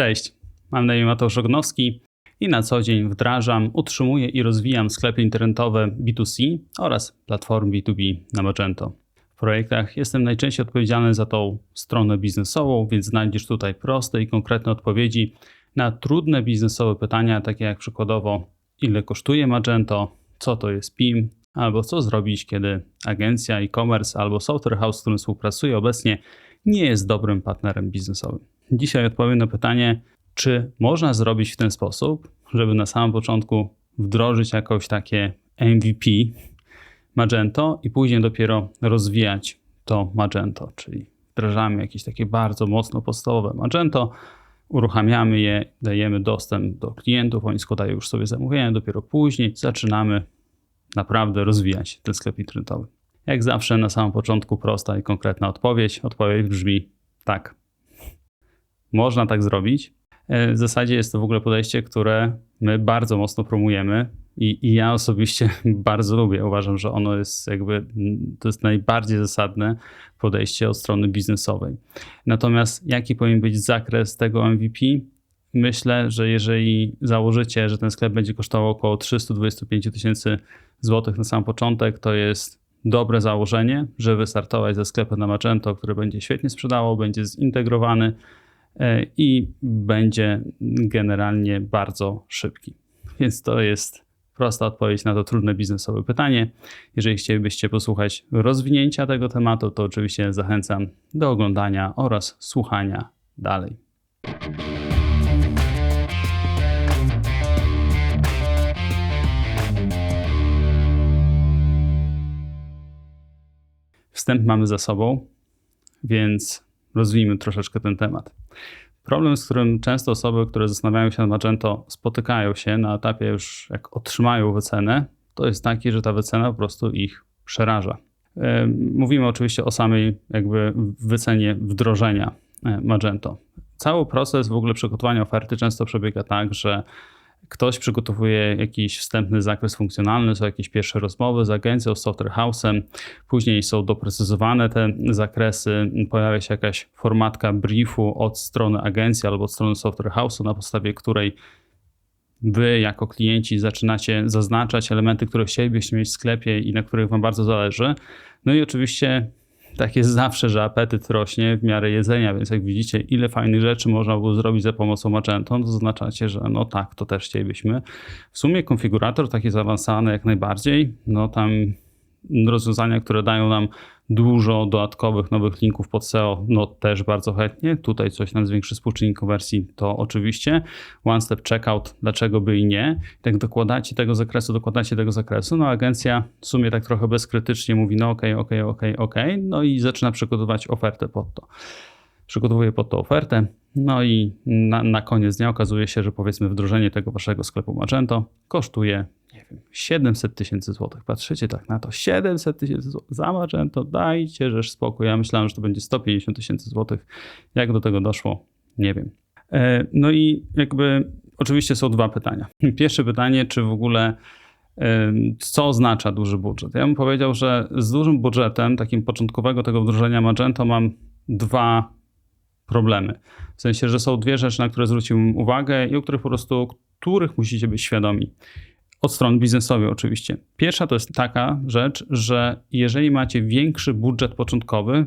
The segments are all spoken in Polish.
Cześć, mam na imię Mateusz Ognowski i na co dzień wdrażam, utrzymuję i rozwijam sklepy internetowe B2C oraz platformy B2B na Magento. W projektach jestem najczęściej odpowiedzialny za tą stronę biznesową, więc znajdziesz tutaj proste i konkretne odpowiedzi na trudne biznesowe pytania, takie jak przykładowo ile kosztuje Magento, co to jest PIM, albo co zrobić, kiedy agencja e-commerce albo software house, z którym współpracuję obecnie, nie jest dobrym partnerem biznesowym. Dzisiaj odpowiem na pytanie, czy można zrobić w ten sposób, żeby na samym początku wdrożyć jakoś takie MVP Magento i później dopiero rozwijać to Magento, czyli wdrażamy jakieś takie bardzo mocno podstawowe Magento, uruchamiamy je, dajemy dostęp do klientów, oni składają już sobie zamówienia, dopiero później zaczynamy naprawdę rozwijać ten sklep internetowy. Jak zawsze na samym początku prosta i konkretna odpowiedź. Odpowiedź brzmi tak. Można tak zrobić. E, w zasadzie jest to w ogóle podejście, które my bardzo mocno promujemy i, i, ja osobiście bardzo lubię. Uważam, że ono jest jakby, to jest najbardziej zasadne podejście od strony biznesowej. Natomiast jaki powinien być zakres tego MVP? Myślę, że jeżeli założycie, że ten sklep będzie kosztował około 325 tysięcy złotych na sam początek, to jest dobre założenie, żeby wystartować ze sklepem na Magento, który będzie świetnie sprzedawał, będzie zintegrowany i będzie generalnie bardzo szybki. Więc to jest prosta odpowiedź na to trudne biznesowe pytanie. Jeżeli chcielibyście posłuchać rozwinięcia tego tematu, to oczywiście zachęcam do oglądania oraz słuchania dalej. Wstęp mamy za sobą, więc rozwijmy troszeczkę ten temat. Problem, z którym często osoby, które zastanawiają się nad Magento, spotykają się na etapie już jak otrzymają wycenę, to jest taki, że ta wycena po prostu ich przeraża. Mówimy oczywiście o samej jakby wycenie wdrożenia e, Magento. Cały proces w ogóle przygotowania oferty często przebiega tak, że ktoś przygotowuje jakiś wstępny zakres funkcjonalny, są jakieś pierwsze rozmowy z agencją, z software house'em, później są doprecyzowane te zakresy, pojawia się jakaś formatka briefu od strony agencji albo od strony software house'u, na podstawie której wy jako klienci zaczynacie zaznaczać elementy, które chcielibyście mieć w sklepie i na których wam bardzo zależy. No i oczywiście tak jest zawsze, że apetyt rośnie w miarę jedzenia, więc jak widzicie, ile fajnych rzeczy można było zrobić za pomocą Magento, to zaznaczacie, że no tak, to też chcielibyśmy. W sumie konfigurator taki zaawansowany jak najbardziej, no tam rozwiązania, które dają nam dużo dodatkowych nowych linków pod SEO, no też bardzo chętnie. Tutaj coś nam zwiększy współczynnik konwersji, to oczywiście. One step checkout, dlaczego by i nie. Tak dokładacie tego zakresu, dokładacie tego zakresu, no agencja w sumie tak trochę bezkrytycznie mówi, no okej, okay, okej, okay, okej, okay, okej, okay, no i zaczyna przygotować ofertę pod to. Przygotowuje pod to ofertę, no i na, na koniec dnia okazuje się, że powiedzmy wdrożenie tego waszego sklepu Magento kosztuje nie wiem, 700 tysięcy złotych. Patrzycie tak na to, 700 tysięcy złotych za Magento, dajcie rzecz spokój. Ja myślałem, że to będzie 150 tysięcy złotych. Jak do tego doszło, nie wiem. E, no i jakby oczywiście są dwa pytania. Pierwsze pytanie, czy w ogóle co oznacza duży budżet? Ja bym powiedział, że z dużym budżetem, takim początkowego tego wdrożenia Magento mam dwa problemy. W sensie, że są dwie rzeczy, na które zwróciłem uwagę i o których po prostu, których musicie być świadomi. Od strony biznesowej oczywiście. Pierwsza to jest taka rzecz, że jeżeli macie większy budżet początkowy,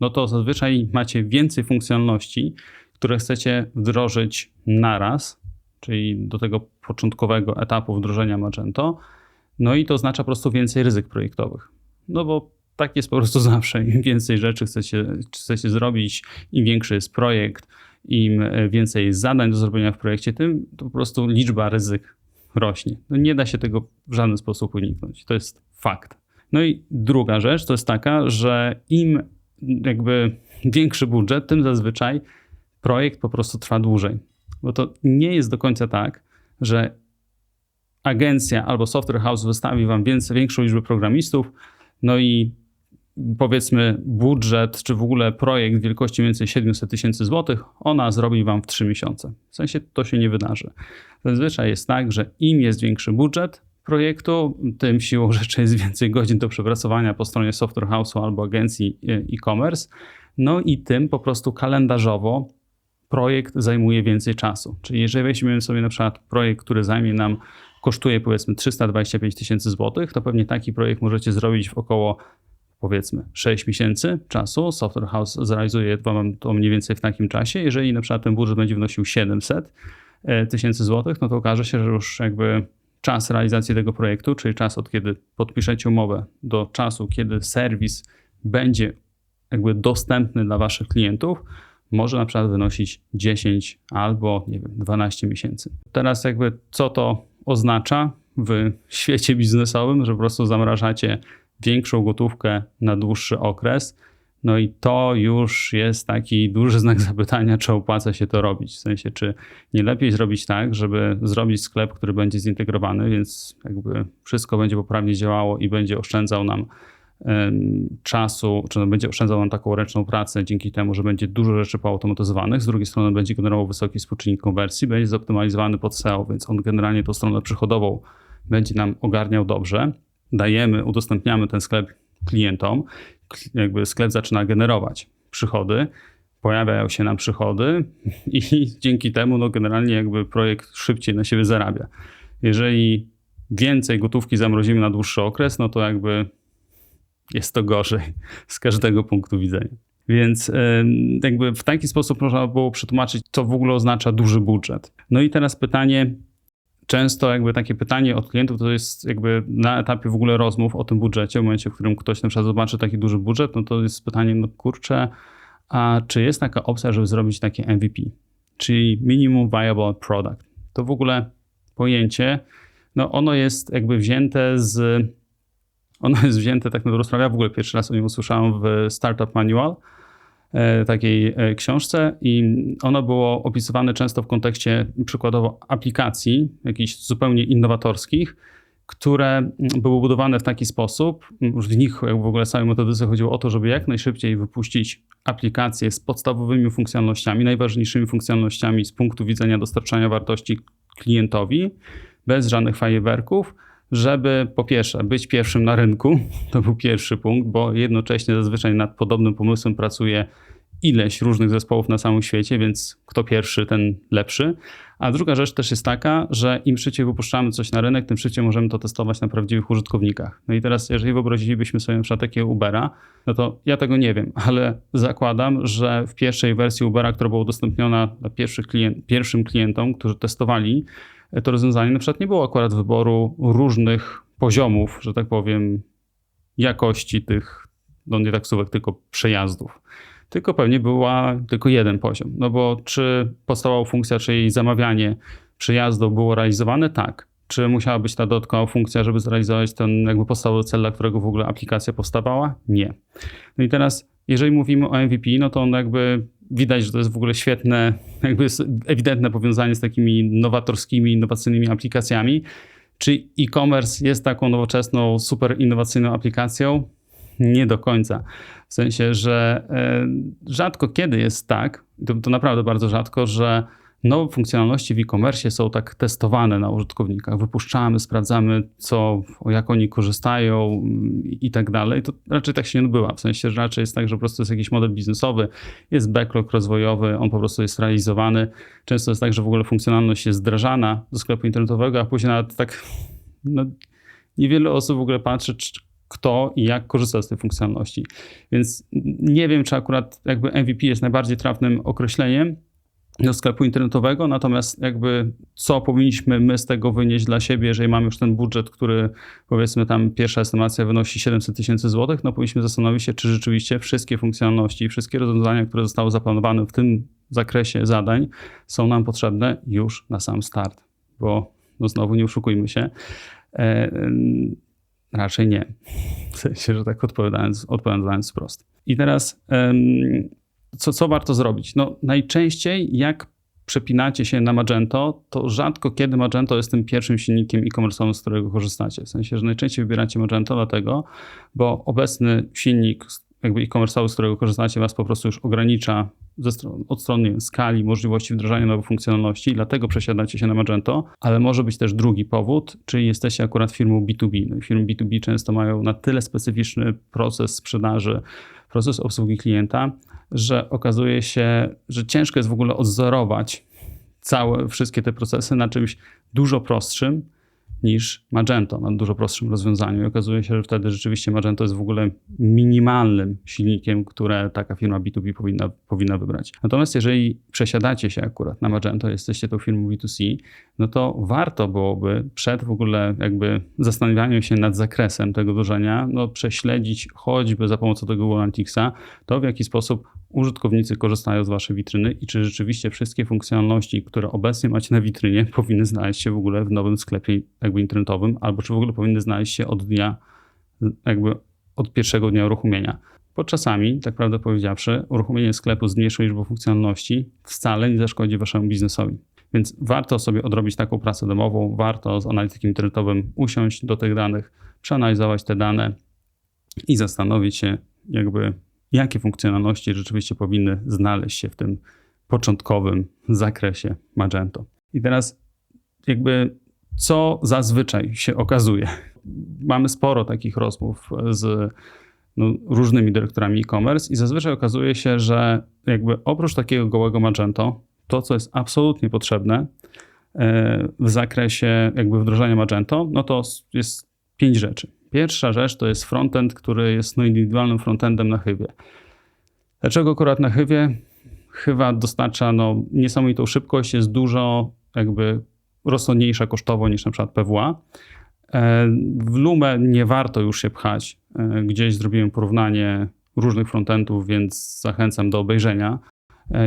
no to zazwyczaj macie więcej funkcjonalności, które chcecie wdrożyć naraz, czyli do tego początkowego etapu wdrożenia Magento. No i to oznacza po prostu więcej ryzyk projektowych. No bo tak jest po prostu zawsze. Im więcej rzeczy chcecie, chcecie zrobić, im większy jest projekt, im więcej jest zadań do zrobienia w projekcie, tym po prostu liczba ryzyk rośnie. No nie da się tego w żaden sposób uniknąć. To jest fakt. No i druga rzecz to jest taka, że im jakby większy budżet, tym zazwyczaj projekt po prostu trwa dłużej. Bo to nie jest do końca tak, że agencja albo software house wystawi wam więcej, większą liczbę programistów, no i powiedzmy budżet, czy w ogóle projekt wielkości więcej 700 tysięcy złotych, ona zrobi wam w 3 miesiące. W sensie to się nie wydarzy. Zazwyczaj jest tak, że im jest większy budżet projektu, tym siłą rzeczy jest więcej godzin do przepracowania po stronie software house'u albo agencji e-commerce. No i tym po prostu kalendarzowo projekt zajmuje więcej czasu. Czyli jeżeli weźmiemy sobie na przykład projekt, który zajmie nam, kosztuje powiedzmy 325 tysięcy złotych, to pewnie taki projekt możecie zrobić w około powiedzmy 6 miesięcy czasu. Software House zrealizuje to mniej więcej w takim czasie. Jeżeli na przykład ten budżet będzie wynosił 700 e, tysięcy złotych, no to okaże się, że już jakby czas realizacji tego projektu, czyli czas od kiedy podpiszecie umowę do czasu, kiedy serwis będzie jakby dostępny dla waszych klientów, może na przykład wynosić 10 albo nie wiem, 12 miesięcy. Teraz jakby co to oznacza w świecie biznesowym, że po prostu zamrażacie większą gotówkę na dłuższy okres. No i to już jest taki duży znak zapytania, czy opłaca się to robić. W sensie, czy nie lepiej zrobić tak, żeby zrobić sklep, który będzie zintegrowany, więc jakby wszystko będzie poprawnie działało i będzie oszczędzał nam czasu, czy będzie oszczędzał nam taką ręczną pracę dzięki temu, że będzie dużo rzeczy poautomatyzowanych. Z drugiej strony będzie generował wysoki współczynnik konwersji, będzie zoptymalizowany pod SEO, więc on generalnie tą stronę przychodową będzie nam ogarniał dobrze. Dajemy, udostępniamy ten sklep klientom, jakby sklep zaczyna generować przychody, pojawiają się nam przychody i dzięki temu no generalnie jakby projekt szybciej na siebie zarabia. Jeżeli więcej gotówki zamrozimy na dłuższy okres, no to jakby jest to gorzej z każdego punktu widzenia. Więc jakby w taki sposób można było przetłumaczyć, co w ogóle oznacza duży budżet. No i teraz pytanie, często jakby takie pytanie od klientów to jest jakby na etapie w ogóle rozmów o tym budżecie, w momencie, w którym ktoś na przykład zobaczy taki duży budżet, no to jest pytanie, no kurczę, a czy jest taka opcja, żeby zrobić takie MVP, czyli Minimum Viable Product. To w ogóle pojęcie, no ono jest jakby wzięte z ono jest wzięte tak na dobrą sprawę. Ja w ogóle pierwszy raz o nim usłyszałem w Startup Manual, takiej e, książce i ono było opisywane często w kontekście przykładowo aplikacji jakichś zupełnie innowatorskich, które były budowane w taki sposób, w nich jak w ogóle całej metodyce chodziło o to, żeby jak najszybciej wypuścić aplikacje z podstawowymi funkcjonalnościami, najważniejszymi funkcjonalnościami z punktu widzenia dostarczania wartości klientowi, bez żadnych fajerwerków, żeby po pierwsze być pierwszym na rynku, to był pierwszy punkt, bo jednocześnie zazwyczaj nad podobnym pomysłem pracuje ileś różnych zespołów na całym świecie, więc kto pierwszy, ten lepszy. A druga rzecz też jest taka, że im szybciej wypuszczamy coś na rynek, tym szybciej możemy to testować na prawdziwych użytkownikach. No i teraz, jeżeli wyobrazilibyśmy sobie na takiego Ubera, no to ja tego nie wiem, ale zakładam, że w pierwszej wersji Ubera, która była udostępniona dla pierwszych pierwszym klientom, którzy testowali, to rozwiązanie na przykład nie było akurat wyboru różnych poziomów, że tak powiem, jakości tych, no nie taksówek, tylko przejazdów. Tylko pewnie była tylko jeden poziom. No bo czy podstawowa funkcja, czyli zamawianie przejazdu było realizowane? Tak. Czy musiała być ta dodatkowa funkcja, żeby zrealizować ten jakby podstawowy cel, dla którego w ogóle aplikacja powstawała? Nie. No i teraz, jeżeli mówimy o MVP, no to on jakby widać, że to jest w ogóle świetne, jakby ewidentne powiązanie z takimi nowatorskimi, innowacyjnymi aplikacjami. Czy e-commerce jest taką nowoczesną, super innowacyjną aplikacją? Nie do końca. W sensie, że e, rzadko kiedy jest tak, to, to naprawdę bardzo rzadko, że nowe funkcjonalności w e-commerce są tak testowane na użytkownikach. Wypuszczamy, sprawdzamy, co, jak oni korzystają i tak dalej. To raczej tak się nie odbywa. W sensie, że raczej jest tak, że po prostu jest jakiś model biznesowy, jest backlog rozwojowy, on po prostu jest realizowany. Często jest tak, że w ogóle funkcjonalność jest wdrażana do sklepu internetowego, a później nawet tak no, niewiele osób w ogóle patrzy, kto i jak korzysta z tej funkcjonalności. Więc nie wiem, czy akurat jakby MVP jest najbardziej trafnym określeniem, do sklepu internetowego, natomiast jakby co powinniśmy my z tego wynieść dla siebie, jeżeli mamy już ten budżet, który powiedzmy tam pierwsza estymacja wynosi 700 tysięcy złotych, no powinniśmy zastanowić się, czy rzeczywiście wszystkie funkcjonalności, wszystkie rozwiązania, które zostały zaplanowane w tym zakresie zadań są nam potrzebne już na sam start, bo no znowu nie oszukujmy się, e, raczej nie. W sensie, że tak odpowiadając, odpowiadając wprost. I teraz co, co warto zrobić? No, najczęściej jak przepinacie się na Magento, to rzadko kiedy Magento jest tym pierwszym silnikiem e-commerce'owym, z którego korzystacie. W sensie, że najczęściej wybieracie Magento dlatego, bo obecny silnik jakby e-commerce'owy, z którego korzystacie, was po prostu już ogranicza stron, od strony skali, możliwości wdrażania nowych funkcjonalności, dlatego przesiadacie się na Magento, ale może być też drugi powód, czyli jesteście akurat firmą B2B. No firmy B2B często mają na tyle specyficzny proces sprzedaży, proces obsługi klienta, że okazuje się, że ciężko jest w ogóle odzorować całe, wszystkie te procesy na czymś dużo prostszym, niż Magento na dużo prostszym rozwiązaniu. I okazuje się, że wtedy rzeczywiście Magento jest w ogóle minimalnym silnikiem, które taka firma B2B powinna, powinna wybrać. Natomiast jeżeli przesiadacie się akurat na Magento, jesteście tą firmą B2C, no to warto byłoby przed w ogóle jakby zastanawianiem się nad zakresem tego wdrożenia, no prześledzić choćby za pomocą tego Analyticsa, to w jaki sposób użytkownicy korzystają z waszej witryny i czy rzeczywiście wszystkie funkcjonalności, które obecnie macie na witrynie, powinny znaleźć się w ogóle w nowym sklepie jakby internetowym, albo czy w ogóle powinny znaleźć się od dnia, jakby od pierwszego dnia uruchomienia. Bo czasami, tak prawdę powiedziawszy, uruchomienie sklepu z mniejszą liczbą funkcjonalności wcale nie zaszkodzi waszemu biznesowi. Więc warto sobie odrobić taką pracę domową, warto z analitykiem internetowym usiąść do tych danych, przeanalizować te dane i zastanowić się, jakby jakie funkcjonalności rzeczywiście powinny znaleźć się w tym początkowym zakresie Magento. I teraz jakby co zazwyczaj się okazuje. Mamy sporo takich rozmów z no, różnymi dyrektorami e-commerce i zazwyczaj okazuje się, że jakby oprócz takiego gołego Magento, to co jest absolutnie potrzebne e, w zakresie jakby wdrożenia Magento, no to jest pięć rzeczy. Pierwsza rzecz to jest frontend, który jest no, indywidualnym frontendem na Chybie. Dlaczego akurat na Chywie? Chyba dostarcza no, niesamowitą szybkość, jest dużo jakby rozsądniejsza kosztowo niż na przykład PWA. E, w Lume nie warto już się pchać. E, gdzieś zrobiłem porównanie różnych frontendów, więc zachęcam do obejrzenia, e,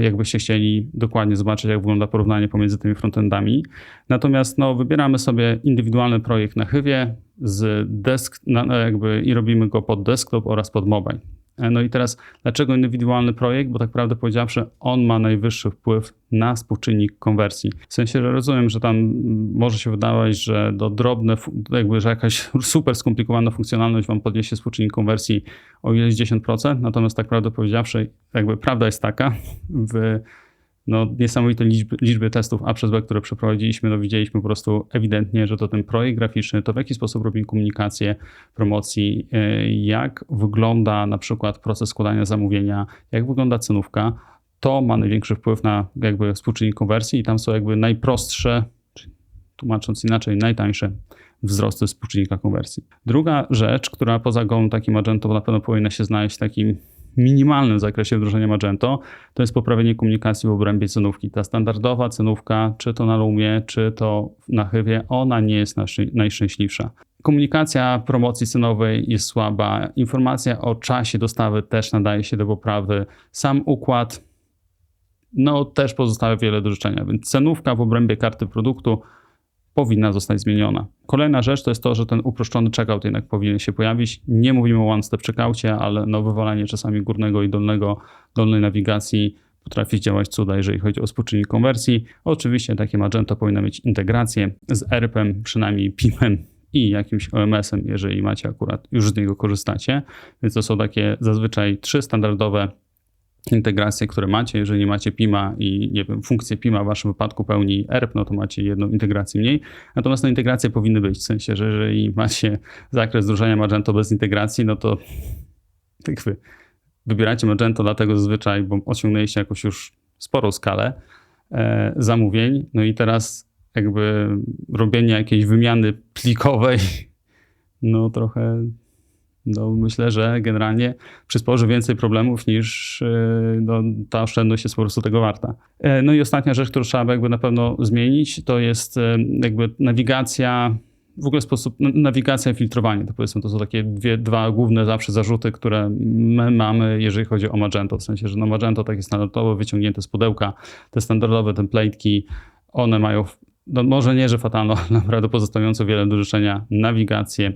jakbyście chcieli dokładnie zobaczyć, jak wygląda porównanie pomiędzy tymi frontendami. Natomiast no, wybieramy sobie indywidualny projekt na Chywie z desk, jakby, i robimy go pod desktop oraz pod mobile. E, no i teraz, dlaczego indywidualny projekt? Bo tak prawdę powiedziawszy, on ma najwyższy wpływ na współczynnik konwersji. W sensie, że rozumiem, że tam może się wydawać, że do drobne, jakby, że jakaś super skomplikowana funkcjonalność wam podniesie współczynnik konwersji o ileś 10%, natomiast tak prawdę powiedziawszy, jakby prawda jest taka, w no, niesamowite liczby, liczby testów A przez B, które przeprowadziliśmy, no, widzieliśmy po prostu ewidentnie, że to ten projekt graficzny, to w jaki sposób robimy komunikację, promocji, e, jak wygląda na przykład proces składania zamówienia, jak wygląda cenówka, to ma największy wpływ na jakby współczynnik konwersji i tam są jakby najprostsze, tłumacząc inaczej, najtańsze wzrosty współczynnika konwersji. Druga rzecz, która poza gołą takim Magento na pewno powinna się znaleźć w takim minimalnym zakresie wdrożenia Magento, to jest poprawienie komunikacji w obrębie cenówki. Ta standardowa cenówka, czy to na Lumie, czy to na Chywie, ona nie jest najszczęśliwsza. Komunikacja promocji cenowej jest słaba, informacja o czasie dostawy też nadaje się do poprawy. Sam układ no, też pozostawia wiele do życzenia, więc cenówka w obrębie karty produktu powinna zostać zmieniona. Kolejna rzecz to jest to, że ten uproszczony checkout jednak powinien się pojawić. Nie mówimy o one-step checkoutie, ale no wywalanie czasami górnego i dolnego, dolnej nawigacji potrafi działać cuda, jeżeli chodzi o współczynnik konwersji. Oczywiście takie Magento powinno mieć integrację z ERP-em, przynajmniej PIM-em i jakimś OMS-em, jeżeli macie akurat, już z niego korzystacie. Więc to są takie zazwyczaj trzy standardowe integracje, które macie. Jeżeli macie PIMA i nie wiem, funkcję PIMA w waszym wypadku pełni ERP, no to macie jedną integrację mniej. Natomiast te integracje powinny być, w sensie, że jeżeli macie zakres wdrożenia Magento bez integracji, no to jakby wybieracie Magento dlatego zazwyczaj, bo osiągnęliście jakąś już sporą skalę e, zamówień, no i teraz jakby robienie jakiejś wymiany plikowej, no trochę no, myślę, że generalnie przysporzy więcej problemów niż e, no, ta oszczędność jest po prostu tego warta. E, no i ostatnia rzecz, którą trzeba jakby na pewno zmienić, to jest e, jakby nawigacja, w ogóle sposób, nawigacja i filtrowanie. To powiedzmy, to są takie dwie, dwa główne zawsze zarzuty, które my mamy, jeżeli chodzi o Magento. W sensie, że no Magento takie standardowo wyciągnięte z pudełka, te standardowe template'ki, one mają no może nie, że fatalną, ale naprawdę pozostawiająco wiele do życzenia nawigację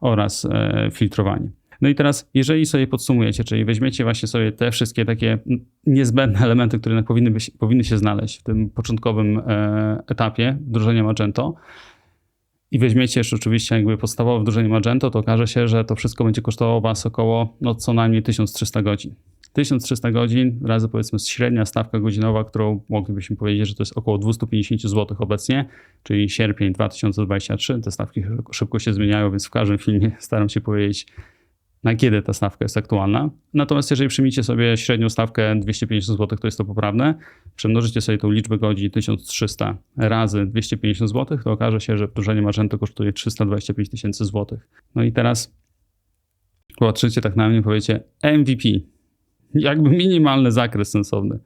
oraz e, filtrowanie. No i teraz, jeżeli sobie podsumujecie, czyli weźmiecie właśnie sobie te wszystkie takie niezbędne elementy, które powinny, być, powinny się znaleźć w tym początkowym e, etapie wdrożenia Magento, i weźmiecie jeszcze oczywiście jakby podstawowe wdrożenie Magento, to okaże się, że to wszystko będzie kosztowało Was około no, co najmniej 1300 godzin. 1300 godzin razy powiedzmy średnia stawka godzinowa, którą moglibyśmy powiedzieć, że to jest około 250 zł obecnie, czyli sierpień 2023. Te stawki szybko się zmieniają, więc w każdym filmie staram się powiedzieć na kiedy ta stawka jest aktualna. Natomiast jeżeli przyjmiecie sobie średnią stawkę 250 zł, to jest to poprawne, przemnożycie sobie tą liczbę godzin 1300 razy 250 zł, to okaże się, że wdrożenie Magento kosztuje 325 tysięcy złotych. No i teraz patrzycie tak na mnie i powiecie MVP. Jakby minimalny zakres sensowny.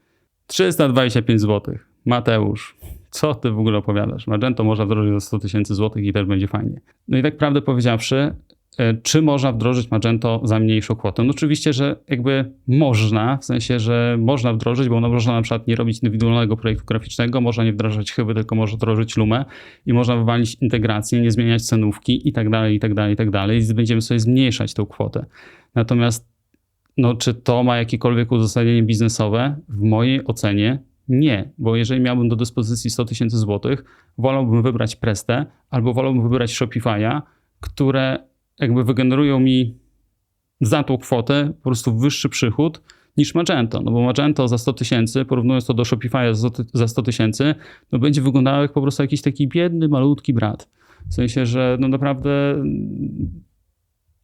325 zł. Mateusz, co ty w ogóle opowiadasz? Magento można wdrożyć za 100 tysięcy złotych i też będzie fajnie. No i tak prawdę powiedziawszy, e, czy można wdrożyć Magento za mniejszą kwotę? No oczywiście, że jakby można, w sensie, że można wdrożyć, bo można na przykład nie robić indywidualnego projektu graficznego, można nie wdrażać chyby, tylko można wdrożyć Lumę i można wywalić integrację, nie zmieniać cenówki i tak dalej, i tak dalej, i tak dalej. I będziemy sobie zmniejszać tą kwotę. Natomiast no, czy to ma jakiekolwiek uzasadnienie biznesowe? W mojej ocenie nie, bo jeżeli miałbym do dyspozycji 100 tysięcy złotych, wolałbym wybrać Prestę albo wolałbym wybrać Shopify'a, które jakby wygenerują mi za tą kwotę po prostu wyższy przychód niż Magento. No bo Magento za 100 tysięcy, porównując to do Shopify'a za 100 tysięcy, no będzie wyglądało jak po prostu jakiś taki biedny, malutki brat. W sensie, że no naprawdę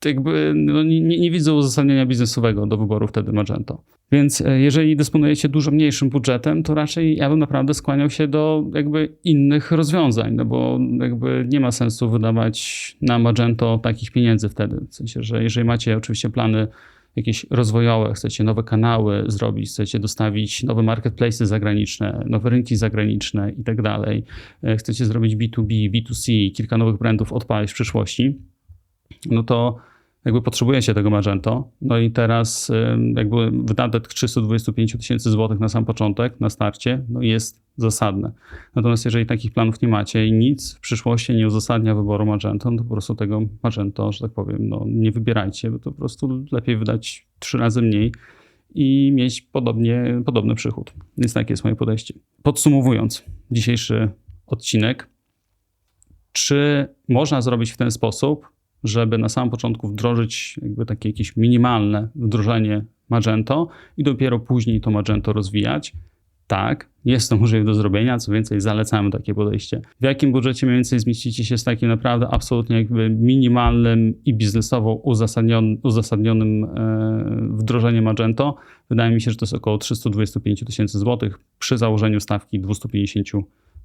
jakby no, nie, nie widzę uzasadnienia biznesowego do wyboru wtedy Magento. Więc e, jeżeli dysponujecie dużo mniejszym budżetem, to raczej ja bym naprawdę skłaniał się do jakby innych rozwiązań, no bo jakby nie ma sensu wydawać na Magento takich pieniędzy wtedy. W sensie, że jeżeli macie oczywiście plany jakieś rozwojowe, chcecie nowe kanały zrobić, chcecie dostawić nowe marketplace zagraniczne, nowe rynki zagraniczne i tak dalej, e, chcecie zrobić B2B, B2C, kilka nowych brandów odpalić w przyszłości, no to jakby potrzebujecie tego Magento. No i teraz jakby wydatek 325 tysięcy złotych na sam początek, na starcie, no jest zasadne. Natomiast jeżeli takich planów nie macie i nic w przyszłości nie uzasadnia wyboru Magento, no to po prostu tego Magento, że tak powiem, no nie wybierajcie, bo to po prostu lepiej wydać trzy razy mniej i mieć podobnie, podobny przychód. Więc takie jest moje podejście. Podsumowując dzisiejszy odcinek, czy można zrobić w ten sposób, żeby na samym początku wdrożyć jakby takie jakieś minimalne wdrożenie Magento i dopiero później to Magento rozwijać. Tak, jest to możliwe do zrobienia, co więcej, zalecamy takie podejście. W jakim budżecie mniej więcej zmieścicie się z takim naprawdę absolutnie jakby minimalnym i biznesowo uzasadnionym, e, wdrożeniem Magento? Wydaje mi się, że to jest około 325 tysięcy złotych przy założeniu stawki 250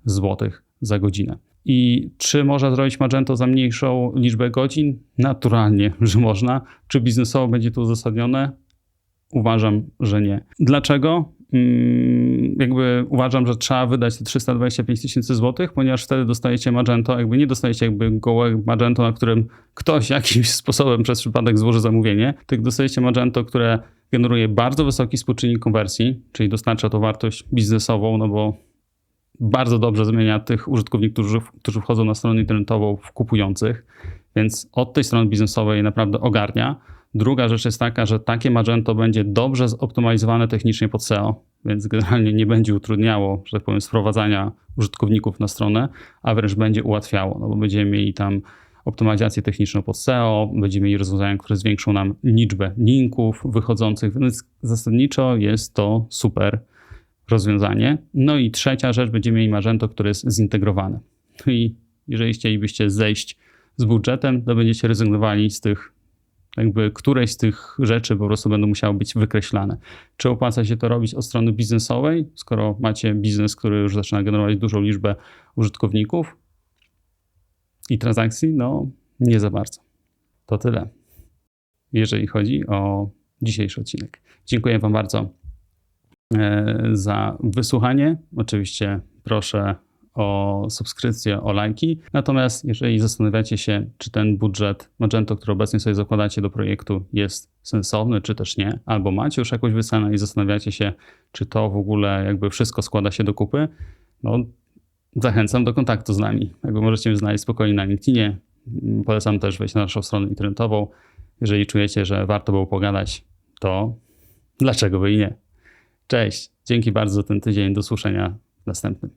zł za godzinę. I czy można zrobić Magento za mniejszą liczbę godzin? Naturalnie, że można. Czy biznesowo będzie to uzasadnione? Uważam, że nie. Dlaczego? Hmm, jakby uważam, że trzeba wydać te 325 tysięcy złotych, ponieważ wtedy dostajecie Magento, jakby nie dostajecie jakby gołe Magento, na którym ktoś jakimś sposobem przez przypadek złoży zamówienie, tylko dostajecie Magento, które generuje bardzo wysoki współczynnik konwersji, czyli dostarcza to wartość biznesową, no bo bardzo dobrze zmienia tych użytkowników, którzy, którzy wchodzą na stronę internetową w kupujących, więc od tej strony biznesowej naprawdę ogarnia. Druga rzecz jest taka, że takie Magento będzie dobrze zoptymalizowane technicznie pod SEO, więc generalnie nie będzie utrudniało, że tak powiem, sprowadzania użytkowników na stronę, a wręcz będzie ułatwiało, no bo będziemy mieli tam optymalizację techniczną pod SEO, będziemy mieli rozwiązania, które zwiększą nam liczbę linków wychodzących, więc zasadniczo jest to super rozwiązanie. No i trzecia rzecz, będziemy mieli Magento, które jest zintegrowane. No i jeżeli chcielibyście zejść z budżetem, to będziecie rezygnowali z tych, jakby któreś z tych rzeczy po prostu będą musiały być wykreślane. Czy opłaca się to robić od strony biznesowej, skoro macie biznes, który już zaczyna generować dużą liczbę użytkowników i transakcji? No, nie za bardzo. To tyle, jeżeli chodzi o dzisiejszy odcinek. Dziękuję Wam bardzo za wysłuchanie. Oczywiście proszę o subskrypcję, o lajki. Natomiast jeżeli zastanawiacie się, czy ten budżet Magento, który obecnie sobie zakładacie do projektu jest sensowny, czy też nie, albo macie już jakąś wycenę i zastanawiacie się, czy to w ogóle jakby wszystko składa się do kupy, no zachęcam do kontaktu z nami. Jakby możecie mnie znaleźć spokojnie na LinkedInie. Polecam też wejść na naszą stronę internetową. Jeżeli czujecie, że warto było pogadać, to dlaczego by i nie? Cześć, dzięki bardzo za ten tydzień. Do słyszenia w następnym.